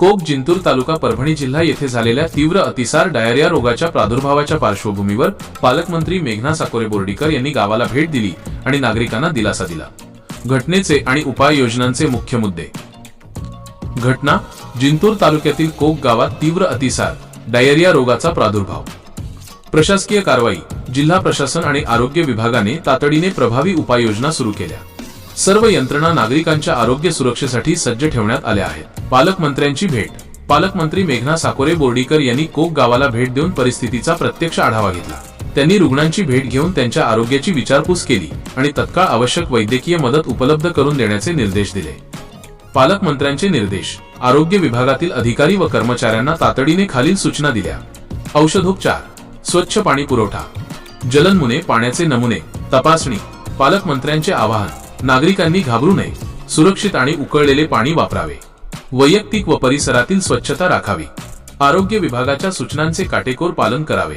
कोक जिंतूर तालुका परभणी जिल्हा येथे झालेल्या तीव्र अतिसार डायरिया रोगाच्या प्रादुर्भावाच्या पार्श्वभूमीवर पालकमंत्री मेघना साकोरे बोर्डीकर यांनी गावाला भेट दिली आणि नागरिकांना दिलासा दिला. घटनेचे आणि उपाययोजनांचे मुख्य मुद्दे. घटना जिंतूर तालुक्यातील कोक गावात तीव्र अतिसार डायरिया रोगाचा प्रादुर्भाव. प्रशासकीय कारवाई जिल्हा प्रशासन आणि आरोग्य विभागाने तातडीने प्रभावी उपाययोजना सुरू केल्या. सर्व यंत्रणा नागरिकांच्या आरोग्य सुरक्षेसाठी सज्ज ठेवण्यात आल्या आहेत. पालकमंत्र्यांची भेट. पालकमंत्री मेघना साकोरे बोर्डीकर यांनी कोक गावाला भेट देऊन परिस्थितीचा प्रत्यक्ष आढावा घेतला. त्यांनी रुग्णांची भेट घेऊन त्यांच्या आरोग्याची विचारपूस केली आणि तत्काळ आवश्यक वैद्यकीय मदत उपलब्ध करून देण्याचे निर्देश दिले. पालकमंत्र्यांचे निर्देश. आरोग्य विभागातील अधिकारी व कर्मचाऱ्यांना तातडीने खालील सूचना दिल्या. औषधोपचार. स्वच्छ पाणी पुरवठा. जलनमुने पाण्याचे नमुने. तपासणी. पालकमंत्र्यांचे आवाहन. नागरिकांनी घाबरू नये. सुरक्षित आणि उकळलेले पाणी वापरावे. वैयक्तिक व परिसरातील स्वच्छता राखावी. आरोग्य विभागाच्या सूचनांचे काटेकोर पालन करावे.